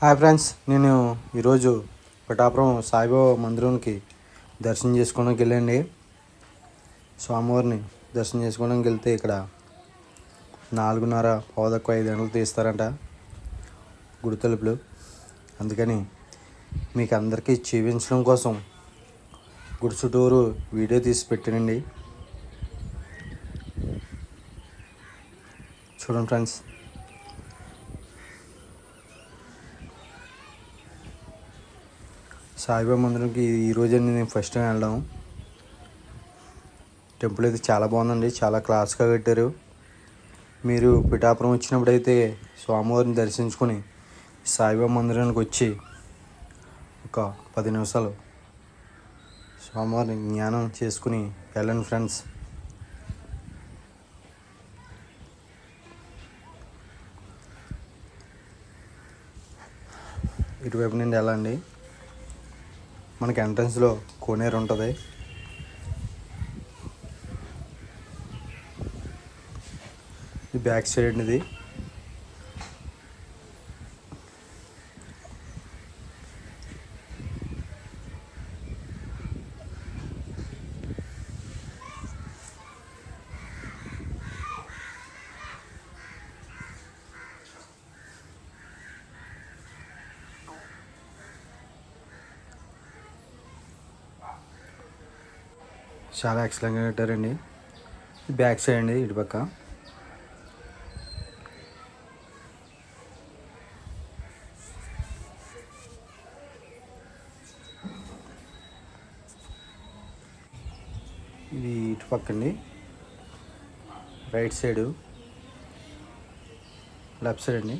Hi friends నేను ఈరోజు పిఠాపురం సాయిబాబా మందిరానికి దర్శనం చేసుకోవడానికి వెళ్ళండి స్వామివారిని దర్శనం చేసుకోవడానికి వెళ్తే ఇక్కడ నాలుగున్నర పావుదక్కువ ఐదు గంటలు తీస్తారంట గుడి తలుపులు. అందుకని మీకు అందరికీ చూపించడం కోసం గుడి చుట్టూరు వీడియో తీసి పెట్టానండి. చూడండి ఫ్రెండ్స్ సాయిబాబా మందిరంకి ఈ నేను ఫస్ట్ టైం వెళ్ళడం. టెంపుల్ అయితే చాలా బాగుందండి చాలా క్లాస్గా కట్టారు. మీరు పిఠాపురం వచ్చినప్పుడు అయితే స్వామివారిని దర్శించుకొని సాయిబాబా మందిరానికి వచ్చి ఒక పది నిమిషాలు స్వామివారిని జ్ఞానం చేసుకుని వెళ్ళండి ఫ్రెండ్స్ ఇటువైపు నుండి వెళ్ళండి. మనకి ఎంట్రన్స్లో కోనేరు ఉంటుంది. ఇది బ్యాక్ సైడ్ అండి ఇది చాలా ఎక్సలెంట్గా కట్టారండి బ్యాక్ సైడ్ అండి ఇటు పక్క. ఇది ఇటు పక్క అండి రైట్ సైడు లెఫ్ట్ సైడ్ అండి.